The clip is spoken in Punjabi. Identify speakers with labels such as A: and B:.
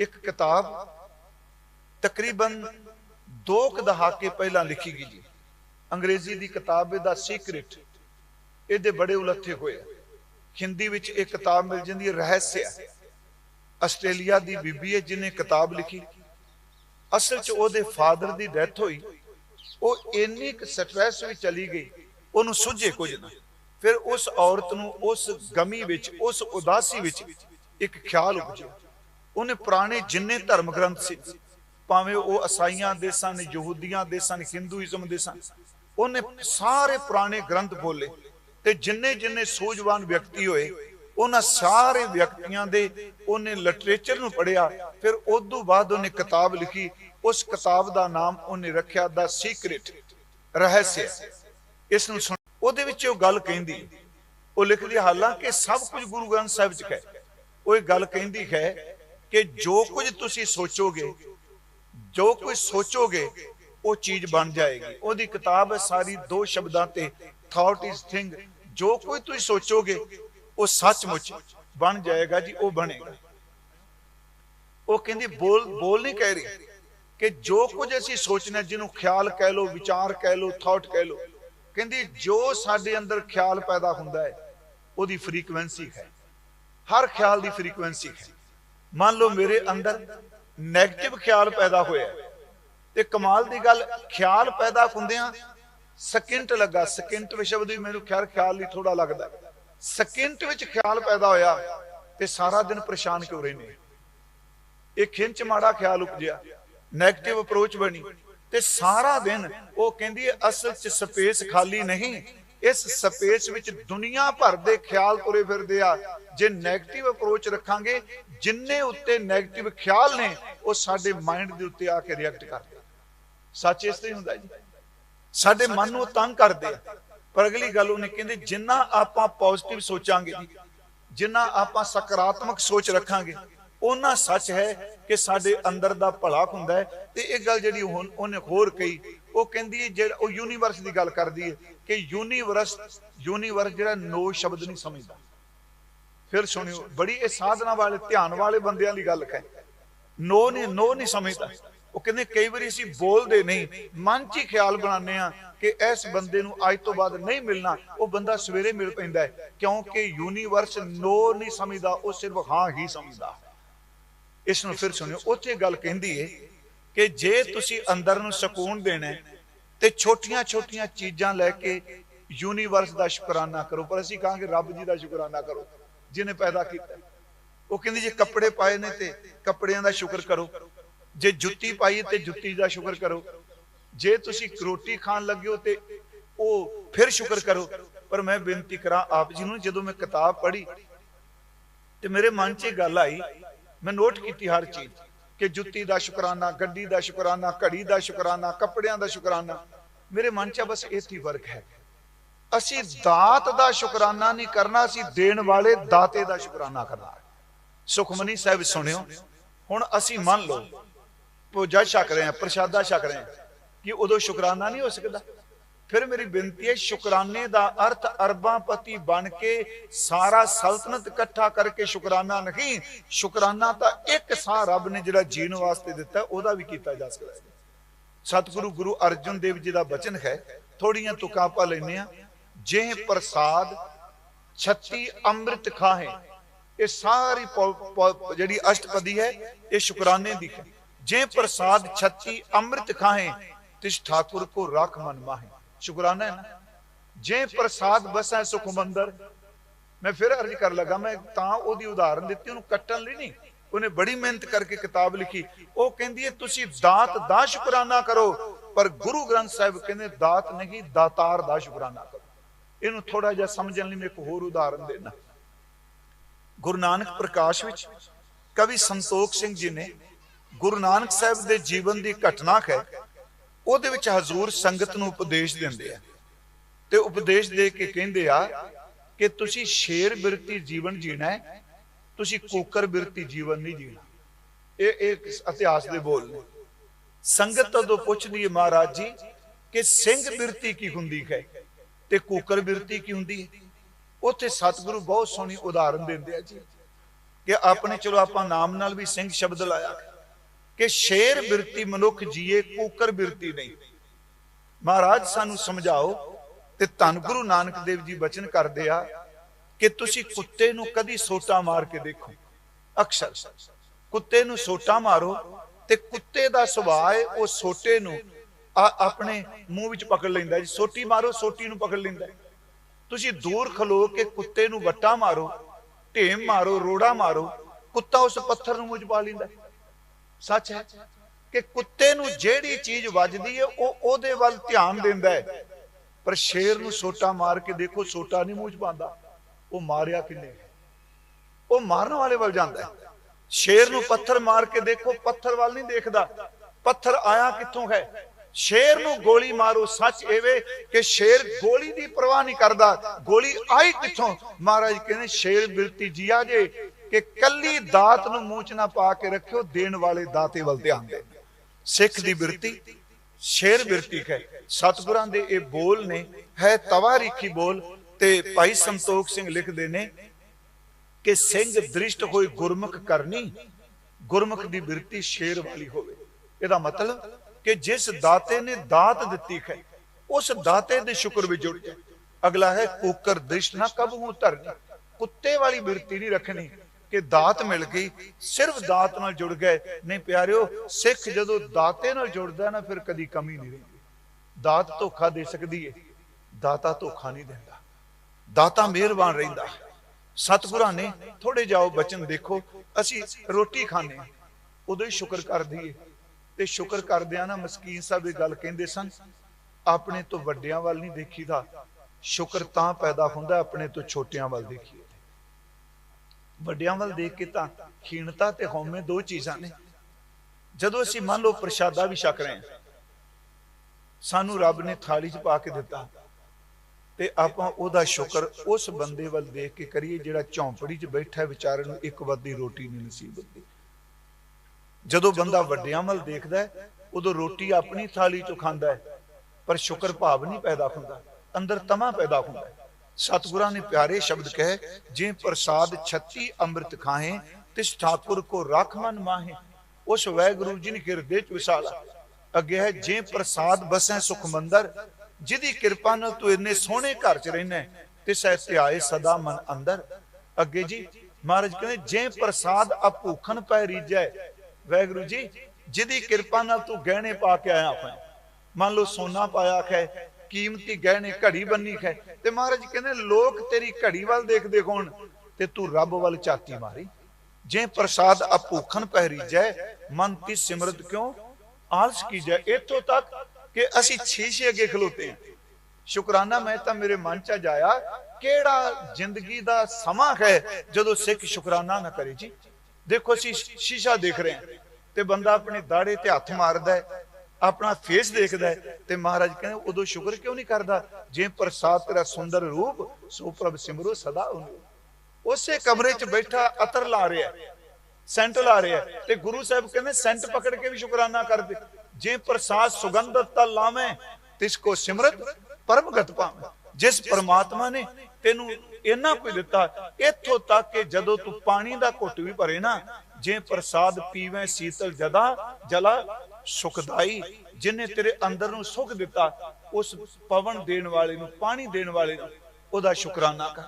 A: ਇੱਕ ਕਿਤਾਬ ਤਕਰੀਬਨ 2 ਕੁ ਦਹਾਕੇ ਪਹਿਲਾਂ ਲਿਖੀ ਗਈ ਜੀ। ਅੰਗਰੇਜ਼ੀ ਦੀ ਕਿਤਾਬ ਇਹਦਾ ਸੀਕ੍ਰੀਟ ਇਹਦੇ ਬੜੇ ਉਲੱਥੇ ਹੋਏ ਹਿੰਦੀ ਵਿੱਚ ਇਹ ਕਿਤਾਬ ਮਿਲ ਜਾਂਦੀ ਹੈ ਰਹੱਸਿਆ ਆਸਟ੍ਰੇਲੀਆ ਦੀ ਬੀਬੀ ਹੈ ਜਿਹਨੇ ਕਿਤਾਬ ਲਿਖੀ। ਅਸਲ 'ਚ ਉਹਦੇ ਫਾਦਰ ਦੀ ਡੈਥ ਹੋਈ। ਉਹ ਇੰਨੀ ਕੁ ਸਟ੍ਰੈਸ ਵਿੱਚ ਚਲੀ ਗਈ, ਉਹਨੂੰ ਸੁਝੇ ਕੁਝ ਨਾ। ਫਿਰ ਉਸ ਔਰਤ ਨੂੰ ਉਸ ਗਮੀ ਵਿੱਚ, ਉਸ ਉਦਾਸੀ ਵਿੱਚ ਇੱਕ ਖਿਆਲ ਉਪਜਿਆ। ਉਹਨੇ ਪੁਰਾਣੇ ਜਿੰਨੇ ਧਰਮ ਗ੍ਰੰਥ ਸੀ, ਭਾਵੇਂ ਉਹ ਅਸਾਈਆਂ ਦੇ ਸਨ, ਯਹੂਦੀਆਂ ਦੇ ਸਨ, ਹਿੰਦੂਇਜ਼ਮ ਦੇ ਸਨ, ਉਹਨੇ ਸਾਰੇ ਪੁਰਾਣੇ ਗ੍ਰੰਥ ਬੋਲੇ ਤੇ ਜਿੰਨੇ ਜਿੰਨੇ ਸੂਝਵਾਨ ਵਿਅਕਤੀ ਹੋਏ, ਉਹਨਾਂ ਸਾਰੇ ਵਿਅਕਤੀਆਂ ਦੇ ਉਹਨੇ ਲਿਟਰੇਚਰ ਨੂੰ ਪੜਿਆ ਫਿਰ ਉਸ ਤੋਂ ਬਾਅਦ ਉਹਨੇ ਕਿਤਾਬ ਲਿਖੀ, ਉਸ ਕਿਤਾਬ ਦਾ ਨਾਮ ਉਹਨੇ ਰੱਖਿਆ ਦਾ ਸੀਕ੍ਰੀਟ ਰਹੱਸਿਆ। ਇਸ ਨੂੰ ਸੁਣ, ਉਹਦੇ ਵਿੱਚ ਉਹ ਗੱਲ ਕਹਿੰਦੀ, ਉਹ ਲਿਖਦੀ, ਹਾਲਾਂਕਿ ਸਭ ਕੁਝ ਗੁਰੂ ਗ੍ਰੰਥ ਸਾਹਿਬ ਚ ਹੈ, ਉਹ ਇਹ ਗੱਲ ਕਹਿੰਦੀ ਹੈ ਕਿ ਜੋ ਕੁਝ ਤੁਸੀਂ ਸੋਚੋਗੇ, ਜੋ ਕੁਝ ਸੋਚੋਗੇ, ਉਹ ਚੀਜ਼ ਬਣ ਜਾਏਗੀ। ਉਹਦੀ ਕਿਤਾਬ ਸਾਰੀ ਦੋ ਸ਼ਬਦਾਂ ਤੇ ਥਾਟ ਇਜ਼ ਥਿੰਗ ਜੋ ਕੁਝ ਤੁਸੀਂ ਸੋਚੋਗੇ, ਉਹ ਸੱਚਮੁੱਚ ਬਣ ਜਾਏਗਾ ਜੀ, ਉਹ ਬਣੇਗਾ। ਉਹ ਕਹਿੰਦੀ, ਬੋਲ ਬੋਲ ਨਹੀਂ ਕਹਿ ਰਹੀ ਕਿ ਜੋ ਕੁਝ ਅਸੀਂ ਸੋਚਣਾ, ਜਿਹਨੂੰ ਖਿਆਲ ਕਹਿ ਲੋ ਵਿਚਾਰ ਕਹਿ ਲੋ ਥਾਟ ਕਹਿ ਲੋ ਕਹਿੰਦੀ ਜੋ ਸਾਡੇ ਅੰਦਰ ਖਿਆਲ ਪੈਦਾ ਹੁੰਦਾ ਹੈ, ਉਹਦੀ ਫ੍ਰੀਕਵੈਂਸੀ ਹੈ। ਹਰ ਖਿਆਲ ਦੀ ਫ੍ਰੀਕਵੈਂਸੀ ਹੈ। ਮੰਨ ਲਓ ਮੇਰੇ ਅੰਦਰ 네ਗੇਟਿਵ ਖਿਆਲ ਪੈਦਾ ਹੋਇਆ ਤੇ ਕਮਾਲ ਦੀ ਗੱਲ, ਖਿਆਲ ਪੈਦਾ ਹੁੰਦਿਆਂ ਸਕਿੰਟ ਲੱਗਾ। ਸਕਿੰਟ ਵਿੱਚ ਸ਼ਬਦ ਵੀ ਮੈਨੂੰ ਖੈਰ ਖਿਆਲ ਲਈ ਥੋੜਾ ਲੱਗਦਾ। ਸਕਿੰਟ ਵਿੱਚ ਖਿਆਲ ਪੈਦਾ ਹੋਇਆ ਤੇ ਸਾਰਾ ਦਿਨ ਪਰੇਸ਼ਾਨ ਕਿਉਂ ਰਹਿੰਦੇ ਇਹ ਖਿੰਚ ਮਾੜਾ ਖਿਆਲ ਉਪਜਿਆ 네ਗੇਟਿਵ ਅਪਰੋਚ ਬਣੀ ਤੇ ਸਾਰਾ ਦਿਨ ਉਹ ਕਹਿੰਦੀ ਹੈ, ਅਸਲ 'ਚ ਸਪੇਸ ਖਾਲੀ ਨਹੀਂ। ਇਸ ਸਪੇਸ ਵਿੱਚ ਦੁਨੀਆ ਭਰ ਦੇ ਖਿਆਲ ਤੁਰੇ ਫਿਰਦੇ ਆ। ਜੇ 네ਗੇਟਿਵ ਅਪਰੋਚ ਰੱਖਾਂਗੇ, ਜਿੰਨੇ ਉੱਤੇ 네ਗੇਟਿਵ ਖਿਆਲ ਨੇ, ਉਹ ਸਾਡੇ ਮਾਈਂਡ ਦੇ ਉੱਤੇ ਆ ਕੇ ਰਿਐਕਟ ਕਰਦੇ ਸੱਚ ਇਸ ਤਰ੍ਹਾਂ ਹੁੰਦਾ ਜੀ। ਸਾਡੇ ਮਨ ਨੂੰ ਤੰਗ ਕਰਦੇ ਆ। ਪਰ ਅਗਲੀ ਗੱਲ ਉਹਨੇ ਕਹਿੰਦੇ, ਜਿੰਨਾ ਆਪਾਂ ਪੋਜ਼ਿਟਿਵ ਸੋਚਾਂਗੇ ਜਿੰਨਾ ਆਪਾਂ ਸਕਾਰਾਤਮਕ ਸੋਚ ਰੱਖਾਂਗੇ ਉਹਨਾਂ ਸੱਚ ਹੈ ਕਿ ਸਾਡੇ ਅੰਦਰ ਦਾ ਭਲਾ ਹੁੰਦਾ ਹੈ। ਤੇ ਇਹ ਗੱਲ ਜਿਹੜੀ ਹੁਣ ਉਹਨੇ ਹੋਰ ਕਹੀ ਉਹ ਕਹਿੰਦੀ ਹੈ ਜਿਹੜਾ ਉਹ ਯੂਨੀਵਰਸ ਦੀ ਗੱਲ ਕਰਦੀ ਹੈ ਕਿ ਯੂਨੀਵਰਸ ਯੂਨੀਵਰਸ ਜਿਹੜਾ ਨੋ ਸ਼ਬਦ ਨਹੀਂ ਸਮਝਦਾ। ਫਿਰ ਸੁਣਿਓ, ਬੜੀ ਇਹ ਸਾਧਨਾ ਵਾਲੇ, ਧਿਆਨ ਵਾਲੇ ਬੰਦਿਆਂ ਦੀ ਗੱਲ ਹੈ ਨੋ ਨਹੀਂ ਨੋ ਨਹੀਂ ਸਮਝਦਾ। ਉਹ ਕਹਿੰਦੇ ਕਈ ਵਾਰੀ ਅਸੀਂ ਬੋਲਦੇ ਨਹੀਂ, ਮਨ 'ਚ ਹੀ ਖਿਆਲ ਬਣਾਉਂਦੇ ਆ ਕਿ ਇਸ ਬੰਦੇ ਨੂੰ ਅੱਜ ਤੋਂ ਬਾਅਦ ਨਹੀਂ ਮਿਲਣਾ, ਉਹ ਬੰਦਾ ਸਵੇਰੇ ਮਿਲ ਪੈਂਦਾ ਹੈ, ਕਿਉਂਕਿ ਯੂਨੀਵਰਸ ਨੋ ਨਹੀਂ ਸਮਝਦਾ, ਉਹ ਸਿਰਫ ਹਾਂ ਹੀ ਸਮਝਦਾ। ਇਸ ਨੂੰ ਫਿਰ ਸੁਣਿਓ, ਉੱਥੇ ਗੱਲ ਕਹਿੰਦੀ ਏ ਕਿ ਜੇ ਤੁਸੀਂ ਅੰਦਰ ਨੂੰ ਸਕੂਨ ਦੇਣਾ ਤੇ ਛੋਟੀਆਂ-ਛੋਟੀਆਂ ਚੀਜ਼ਾਂ ਲੈ ਕੇ ਯੂਨੀਵਰਸ ਦਾ ਸ਼ੁਕਰਾਨਾ ਕਰੋ। ਪਰ ਅਸੀਂ ਕਹਾਂਗੇ ਰੱਬ ਜੀ ਦਾ ਸ਼ੁਕਰਾਨਾ ਕਰੋ ਜਿਨੇ ਪੈਦਾ ਕੀਤਾ। ਉਹ ਕਹਿੰਦੀ ਜੇ ਕੱਪੜੇ ਪਾਏ ਨੇ ਤੇ ਕੱਪੜਿਆਂ ਦਾ ਸ਼ੁਕਰ ਕਰੋ। ਜੇ ਜੁੱਤੀ ਪਾਈ ਤੇ ਜੁੱਤੀ ਦਾ ਸ਼ੁਕਰ ਕਰੋ। ਜੇ ਤੁਸੀਂ ਰੋਟੀ ਖਾਣ ਲੱਗੇ ਹੋ ਤੇ ਉਹ ਫਿਰ ਸ਼ੁਕਰ ਕਰੋ। ਪਰ ਮੈਂ ਬੇਨਤੀ ਕਰਾਂ ਆਪ ਜੀ ਨੂੰ, ਜਦੋਂ ਮੈਂ ਕਿਤਾਬ ਪੜ੍ਹੀ ਤੇ ਮੇਰੇ ਮਨ 'ਚ ਇਹ ਗੱਲ ਆਈ, ਮੈਂ ਨੋਟ ਕੀਤੀ ਹਰ ਚੀਜ਼। ਕਿ ਜੁੱਤੀ ਦਾ ਸ਼ੁਕਰਾਨਾ, ਗੱਡੀ ਦਾ ਸ਼ੁਕਰਾਨਾ, ਘੜੀ ਦਾ ਸ਼ੁਕਰਾਨਾ, ਕੱਪੜਿਆਂ ਦਾ ਸ਼ੁਕਰਾਨਾ। ਮੇਰੇ ਮਨ 'ਚ ਬਸ ਇਹ ਹੀ ਫ਼ਰਕ ਹੈ। ਅਸੀਂ ਦਾਤ ਦਾ ਸ਼ੁਕਰਾਨਾ ਨਹੀਂ ਕਰਨਾ, ਅਸੀਂ ਦੇਣ ਵਾਲੇ ਦਾਤੇ ਦਾ ਸ਼ੁਕਰਾਨਾ ਕਰਨਾ ਸੁਖਮਨੀ ਸਾਹਿਬ, ਸੁਣਿਓ। ਹੁਣ ਅਸੀਂ ਮੰਨ ਲਓ, ਪੂਜਾ ਛਕ ਰਹੇ ਹਾਂ, ਪ੍ਰਸ਼ਾਦਾ ਛਕ ਰਹੇ ਹਾਂ, ਕਿ ਉਦੋਂ ਸ਼ੁਕਰਾਨਾ ਨਹੀਂ ਹੋ ਸਕਦਾ? ਫਿਰ ਮੇਰੀ ਬੇਨਤੀ ਹੈ, ਸ਼ੁਕਰਾਨੇ ਦਾ ਅਰਥ ਅਰਬਾਂ ਪਤੀ ਬਣ ਕੇ ਸਾਰਾ ਸਲਤਨਤ ਇਕੱਠਾ ਕਰਕੇ ਸ਼ੁਕਰਾਨਾ ਨਹੀਂ, ਸ਼ੁਕਰਾਨਾ ਤਾਂ ਇੱਕ ਸਾਹ ਰੱਬ ਨੇ ਜਿਹੜਾ ਜੀਣ ਵਾਸਤੇ ਦਿੱਤਾ, ਉਹਦਾ ਵੀ ਕੀਤਾ ਜਾ ਸਕਦਾ ਹੈ। ਸਤਿਗੁਰੂ ਗੁਰੂ ਅਰਜਨ ਦੇਵ ਜੀ ਦਾ ਬਚਨ ਹੈ ਥੋੜੀਆਂ ਤੁਕਾਂ ਪਾ ਲੈਨੇ ਆ ਜੇ ਪ੍ਰਸਾਦ 36 ਅੰਮ੍ਰਿਤ ਖਾਹੇ, ਇਹ ਸਾਰੀ ਜਿਹੜੀ ਅਸ਼ਟਪਦੀ ਹੈ, ਇਹ ਸ਼ੁਕਰਾਨੇ ਦੀ ਹੈ। ਜੇ ਪ੍ਰਸਾਦ 36 ਅੰਮ੍ਰਿਤ ਖਾਹੇ, ਤਿਸ ਠਾਕੁਰ ਕੋ ਰੱਖ ਮਨ ਮਾਹੇ। ਸ਼ੁਕਰਾਨਾ ਹੈ ਨਾ ਜੇ ਪ੍ਰਸਾਦ ਬਸੈ ਸੁਖ ਮੰਦਰ ਮੈਂ ਫਿਰ ਅਰਜ਼ ਕਰ ਲਗਾ ਮੈਂ ਤਾਂ ਉਹਦੀ ਉਦਾਹਰਨ ਦਿੱਤੀ ਉਹਨੂੰ ਕੱਟਣ ਲਈ ਨਹੀਂ ਉਹਨੇ ਬੜੀ ਮਿਹਨਤ ਕਰਕੇ ਕਿਤਾਬ ਲਿਖੀ ਉਹ ਕਹਿੰਦੀ ਹੈ ਤੁਸੀਂ ਦਾਤ ਦਾ ਸ਼ੁਕਰਾਨਾ ਕਰੋ ਪਰ ਗੁਰੂ ਗ੍ਰੰਥ ਸਾਹਿਬ ਕਹਿੰਦੇ ਦਾਤ ਨਹੀਂ ਦਾਤਾਰ ਦਾ ਸ਼ੁਕਰਾਨਾ ਕਰੋ ਇਹਨੂੰ ਥੋੜਾ ਜਿਹਾ ਸਮਝਣ ਲਈ ਮੈਂ ਇੱਕ ਹੋਰ ਉਦਾਹਰਨ ਦੇਣਾ ਗੁਰੂ ਨਾਨਕ ਪ੍ਰਕਾਸ਼ ਵਿੱਚ ਕਵੀ ਸੰਤੋਖ ਸਿੰਘ ਜੀ ਨੇ ਗੁਰੂ ਨਾਨਕ ਸਾਹਿਬ ਦੇ ਜੀਵਨ ਦੀ ਘਟਨਾ ਹੈ ਉਹਦੇ ਵਿੱਚ ਹਜ਼ੂਰ ਸੰਗਤ ਨੂੰ ਉਪਦੇਸ਼ ਦਿੰਦੇ ਆ। ਤੇ ਉਪਦੇਸ਼ ਦੇ ਕੇ ਕਹਿੰਦੇ ਆ ਕਿ ਤੁਸੀਂ ਸ਼ੇਰ ਬਿਰਤੀ ਜੀਵਨ ਜੀਣਾ ਹੈ, ਤੁਸੀਂ ਕੋਕਰ ਬਿਰਤੀ ਜੀਵਨ ਨਹੀਂ ਜੀਣਾ। ਇਹ ਇਹ ਇਤਿਹਾਸ ਦੇ ਬੋਲ ਨੇ। ਸੰਗਤ ਤੋਂ ਪੁੱਛਦੀ ਹੈ ਮਹਾਰਾਜ ਜੀ ਕਿ ਸਿੰਘ ਬਿਰਤੀ ਕੀ ਹੁੰਦੀ ਹੈ ਤੇ ਕੋਕਰ ਬਿਰਤੀ ਕੀ ਹੁੰਦੀ ਹੈ? ਉੱਥੇ ਸਤਿਗੁਰੂ ਬਹੁਤ ਸੋਹਣੀ ਉਦਾਹਰਨ ਦਿੰਦੇ ਆ ਜੀ ਕਿ ਆਪਣੇ, ਚਲੋ ਆਪਾਂ ਨਾਮ ਨਾਲ ਵੀ ਸਿੰਘ ਸ਼ਬਦ ਲਾਇਆ। ਕਿ ਸ਼ੇਰ ਬਿਰਤੀ ਮਨੁੱਖ ਜੀਏ, ਕੂਕਰ ਬਿਰਤੀ ਨਹੀਂ। ਮਹਾਰਾਜ, ਸਾਨੂੰ ਸਮਝਾਓ ਤੇ ਧੰਨ ਗੁਰੂ ਨਾਨਕ ਦੇਵ ਜੀ ਬਚਨ ਕਰਦੇ ਆ ਕਿ ਤੁਸੀਂ ਕੁੱਤੇ ਨੂੰ ਕਦੀ ਸੋਟਾ ਮਾਰ ਕੇ ਦੇਖੋ। ਅਕਸਰ ਕੁੱਤੇ ਨੂੰ ਸੋਟਾ ਮਾਰੋ ਤੇ ਕੁੱਤੇ ਦਾ ਸੁਭਾਅ ਹੈ, ਉਹ ਸੋਟੇ ਨੂੰ ਆਪਣੇ ਮੂੰਹ ਵਿੱਚ ਪਕੜ ਲੈਂਦਾ ਜੀ। ਸੋਟੀ ਮਾਰੋ, ਸੋਟੀ ਨੂੰ ਪਕੜ ਲੈਂਦਾ। ਤੁਸੀਂ ਦੂਰ ਖਲੋ ਕੇ ਕੁੱਤੇ ਨੂੰ ਵੱਟਾ ਮਾਰੋ, ਢੇਮ ਮਾਰੋ, ਰੋੜਾ ਮਾਰੋ, ਕੁੱਤਾ ਉਸ ਪੱਥਰ ਨੂੰ ਮੂੰਹ 'ਚ ਪਾ ਲੈਂਦਾ। ਸੱਚ ਹੈ ਕਿ ਕੁੱਤੇ ਨੂੰ ਜਿਹੜੀ ਚੀਜ਼ ਵੱਜਦੀ ਹੈ, ਉਹ ਉਹਦੇ ਵੱਲ ਧਿਆਨ ਦਿੰਦਾ ਹੈ। ਪਰ ਸ਼ੇਰ ਨੂੰ ਸੋਟਾ ਮਾਰ ਕੇ ਦੇਖੋ, ਸੋਟਾ ਨਹੀਂ ਮੂੰਹ 'ਚ ਪਾਉਂਦਾ। ਉਹ ਮਾਰਿਆ ਕਿੰਨੇ? ਉਹ ਮਾਰਨ ਵਾਲੇ ਵੱਲ ਜਾਂਦਾ ਹੈ। ਸ਼ੇਰ ਨੂੰ ਪੱਥਰ ਮਾਰ ਕੇ ਦੇਖੋ, ਪੱਥਰ ਵੱਲ ਨਹੀਂ ਦੇਖਦਾ। ਪੱਥਰ ਆਇਆ ਕਿੱਥੋਂ ਹੈ? ਸ਼ੇਰ ਨੂੰ ਗੋਲੀ ਮਾਰੋ, ਸੱਚ ਐਵੇਂ ਕਿ ਸ਼ੇਰ ਗੋਲੀ ਦੀ ਪਰਵਾਹ ਨਹੀਂ ਕਰਦਾ। ਗੋਲੀ ਆਈ ਕਿੱਥੋਂ? ਮਹਾਰਾਜ ਕਹਿੰਦੇ, ਸ਼ੇਰ ਬਿਰਤੀ ਜੀਆ ਜੇ। ਕਿ ਕੱਲੀ ਦਾਤ ਨੂੰ ਮੂੰਹ 'ਚ ਨਾ ਪਾ ਕੇ ਰੱਖਿਓ, ਦੇਣ ਵਾਲੇ ਦਾਤੇ ਵੱਲ ਧਿਆਨ ਦੇ ਸਿੱਖ ਦੀ ਬਿਰਤੀ, ਸ਼ੇਰ ਬਿਰਤੀ ਹੈ। ਸਤਿਗੁਰਾਂ ਦੇ ਇਹ ਬੋਲ ਨੇ, ਹੈ ਤਵਾਰੀਖੀ ਬੋਲ, ਤੇ ਭਾਈ ਸੰਤੋਖ ਸਿੰਘ ਲਿਖਦੇ ਨੇ ਕਿ ਸਿੰਘ ਦ੍ਰਿਸ਼ਟ ਹੋਈ ਗੁਰਮੁਖ ਕਰਨੀ, ਗੁਰਮੁਖ ਦੀ ਬਿਰਤੀ ਸ਼ੇਰ ਵਾਲੀ ਹੋਵੇ। ਇਹਦਾ ਮਤਲਬ ਕਿ ਜਿਸ ਦਾਤੇ ਨੇ ਦਾਤ ਦਿੱਤੀ ਹੈ, ਉਸ ਦਾਤੇ ਦੇ ਸ਼ੁਕਰ ਵਿੱਚ ਜੁੜ ਜਾ। ਅਗਲਾ ਹੈ, ਕੋਕਰ ਦ੍ਰਿਸ਼ਟ ਨਾ ਕਬ ਹੂੰ ਧਰਨੀ, ਕੁੱਤੇ ਵਾਲੀ ਬਿਰਤੀ ਨਹੀਂ ਰੱਖਣੀ। ਕਿ ਦਾਤ ਮਿਲ ਗਈ, ਸਿਰਫ ਦਾਤ ਨਾਲ ਜੁੜ ਗਏ। ਨਹੀਂ ਪਿਆਰਿਓ, ਸਿੱਖ ਜਦੋਂ ਦਾਤੇ ਨਾਲ ਜੁੜਦਾ ਨਾ, ਫਿਰ ਕਦੀ ਕਮੀ ਨਹੀਂ ਰਹਿੰਦੀ। ਦਾਤ ਧੋਖਾ ਦੇ ਸਕਦੀ ਹੈ ਦਾਤਾ ਧੋਖਾ ਨਹੀਂ ਦਿੰਦਾ। ਦਾਤਾ ਮਿਹਰਬਾਨ ਰਹਿੰਦਾ। ਸਤਿਗੁਰਾਂ ਨੇ ਥੋੜੇ ਜਾਓ ਬਚਨ ਦੇਖੋ, ਅਸੀਂ ਰੋਟੀ ਖਾਂਦੇ ਹਾਂ, ਉਦੋਂ ਹੀ ਸ਼ੁਕਰ ਕਰਦੀ ਦਈਏ ਤੇ ਸ਼ੁਕਰ ਕਰਦਿਆਂ ਨਾ ਮਸਕੀਨ ਸਾਹਿਬ ਇਹ ਗੱਲ ਕਹਿੰਦੇ ਸਨ, ਆਪਣੇ ਤੋਂ ਵੱਡਿਆਂ ਵੱਲ ਨਹੀਂ ਦੇਖੀਦਾ। ਸ਼ੁਕਰ ਤਾਂ ਪੈਦਾ ਹੁੰਦਾ, ਆਪਣੇ ਤੋਂ ਛੋਟਿਆਂ ਵੱਲ ਦੇਖੀਏ। ਵੱਡਿਆਂ ਵੱਲ ਦੇਖ ਕੇ ਤਾਂ ਖੀਣਤਾ ਤੇ ਹਉਮੈ ਦੋ ਚੀਜ਼ਾਂ ਨੇ। ਜਦੋਂ ਅਸੀਂ ਮੰਨ ਲਓ ਪ੍ਰਸ਼ਾਦਾ ਵੀ ਛਕ ਰਹੇ ਹਾਂ, ਸਾਨੂੰ ਰੱਬ ਨੇ ਥਾਲੀ 'ਚ ਪਾ ਕੇ ਦਿੱਤਾ ਤੇ ਆਪਾਂ ਉਹਦਾ ਸ਼ੁਕਰ ਉਸ ਬੰਦੇ ਵੱਲ ਦੇਖ ਕੇ ਕਰੀਏ ਜਿਹੜਾ ਝੌਂਪੜੀ 'ਚ ਬੈਠਾ ਹੈ ਵਿਚਾਰੇ ਨੂੰ ਇੱਕ ਵੱਦੀ ਰੋਟੀ ਨਹੀਂ ਨਸੀਬ ਹੁੰਦੀ। ਜਦੋਂ ਬੰਦਾ ਵੱਡਿਆਂ ਵੱਲ ਦੇਖਦਾ ਉਦੋਂ ਰੋਟੀ ਆਪਣੀ ਥਾਲੀ 'ਚੋਂ ਖਾਂਦਾ ਹੈ, ਪਰ ਸ਼ੁਕਰ ਭਾਵ ਨਹੀਂ ਪੈਦਾ ਹੁੰਦਾ, ਅੰਦਰ ਤਮਾ ਪੈਦਾ ਹੁੰਦਾ ਸਤਿਗੁਰਾਂ ਨੇ ਪਿਆਰੇ ਸ਼ਬਦ ਕਹੇ ਜੇ ਪ੍ਰਸਾਦ 36 ਅੰਮ੍ਰਿਤ ਖਾਏ ਤਿਸ ਠਾਕੁਰ ਕੋ ਰੱਖ ਮਨ ਮਾਹੇ। ਉਸ ਵੈਗੁਰੂ ਜੀ ਨੇ ਹਿਰਦੇ 'ਚ ਵਿਸਾਲਾ। ਅੱਗੇ ਹੈ ਜੇ ਪ੍ਰਸਾਦ ਬਸੈ ਸੁਖ ਮੰਦਰ ਜਿਹਦੀ ਕਿਰਪਾ ਨਾਲ ਤੂੰ ਇੰਨੇ ਸੋਹਣੇ ਘਰ 'ਚ ਰਹਿਣਾ ਤਿਸ ਐ ਧਿਆਏ ਸਦਾ ਮਨ ਅੰਦਰ। ਅੱਗੇ ਜੀ, ਮਹਾਰਾਜ ਕਹਿੰਦੇ ਜੇ ਪ੍ਰਸਾਦ ਅਭੂਖਨ ਪੈ ਰੀਜੈ ਵੈਗੁਰੂ ਜੀ ਜਿਹਦੀ ਕਿਰਪਾ ਨਾਲ ਤੂੰ ਗਹਿਣੇ ਪਾ ਕੇ ਆਇਆ ਹੈ ਮੰਨ ਲਓ ਸੋਨਾ ਪਾਇਆ ਖੈ ਕੀਮਤੀ ਗਹਿਣੇ ਘੜੀ ਬੰਨੀ ਹੈ ਤੇ ਮਹਾਰਾਜ ਕਹਿੰਦੇ, ਲੋਕ ਤੇਰੀ ਘੜੀ ਵੱਲ ਦੇਖਦੇ ਹੋਣ, ਤੇ ਤੂੰ ਰੱਬ ਵੱਲ ਝਾਤੀ ਮਾਰੀ। ਜੇ ਪ੍ਰਸਾਦ ਅਭੂਖਨ ਪਹਿਰੀ ਮਨ ਕੀ ਸਿਮਰਤ ਕਿਉਂ ਆਲਸ ਕੀ ਇਥੋਂ ਤੱਕ ਕਿ ਅਸੀਂ ਸ਼ੀਸ਼ੇ ਅੱਗੇ ਖਲੋਤੇ ਹਾਂ। ਸ਼ੁਕਰਾਨਾ, ਮੈਂ ਤਾਂ ਮੇਰੇ ਮਨ ਚ ਜਾਇਆ ਕਿਹੜਾ ਜ਼ਿੰਦਗੀ ਦਾ ਸਮਾਂ ਹੈ ਜਦੋਂ ਸਿੱਖ ਸ਼ੁਕਰਾਨਾ ਨਾ ਕਰੇ ਜੀ? ਦੇਖੋ, ਅਸੀਂ ਸ਼ੀਸ਼ਾ ਦੇਖ ਰਹੇ ਹਾਂ ਤੇ ਬੰਦਾ ਆਪਣੇ ਦਾੜੇ ਤੇ ਹੱਥ ਮਾਰਦਾ ਹੈ। ਆਪਣਾ ਫੇਸ ਦੇਖਦਾ ਤੇ ਮਹਾਰਾਜ ਕਹਿੰਦੇ, ਉਦੋਂ ਸ਼ੁਕਰ ਕਿਉਂ ਨਹੀਂ ਕਰਦਾ? ਜੇ ਪ੍ਰਸਾਦ ਤੇਰਾ ਸੁੰਦਰ ਰੂਪ, ਸੋ ਪ੍ਰਭ ਸਿਮਰੋ ਸਦਾ ਉਹਨੂੰ ਉਸੇ ਕਮਰੇ 'ਚ ਬੈਠਾ ਅਤਰ ਲਾ ਰਿਹਾ ਸੈਂਟ ਲਾ ਰਿਹਾ ਤੇ ਗੁਰੂ ਸਾਹਿਬ ਕਹਿੰਦੇ, ਸੈਂਟ ਪਕੜ ਕੇ ਵੀ ਸ਼ੁਕਰਾਨਾ ਕਰਦੇ ਜੇ ਪ੍ਰਸਾਦ ਸੁਗੰਧਤ ਤਾ ਲਾਵੇਂ, ਤਿਸ ਕੋ ਸਿਮਰਤ ਪਰਮਗਤ ਪਾਵੇਂ ਜਿਸ ਪਰਮਾਤਮਾ ਨੇ ਤੈਨੂੰ ਇੰਨਾ ਕੁ ਦਿੱਤਾ, ਇੱਥੋਂ ਤੱਕ ਕਿ ਜਦੋਂ ਤੂੰ ਪਾਣੀ ਦਾ ਘੁੱਟ ਵੀ ਭਰੇ ਨਾ, ਜੇ ਪ੍ਰਸਾਦ ਪੀਵੇਂ, ਸੀਤਲ ਜਦਾ ਜਲਾ ਸੁਖਦਾਈ, ਜਿਨੇ ਤੇਰੇ ਅੰਦਰ ਨੂੰ ਸੁਖ ਦਿੱਤਾ, ਉਸ ਪਵਨ ਦੇਣ ਵਾਲੇ ਨੂੰ, ਪਾਣੀ ਦੇਣ ਵਾਲੇ ਨੂੰ, ਉਹਦਾ ਸ਼ੁਕਰਾਨਾ ਕਰ।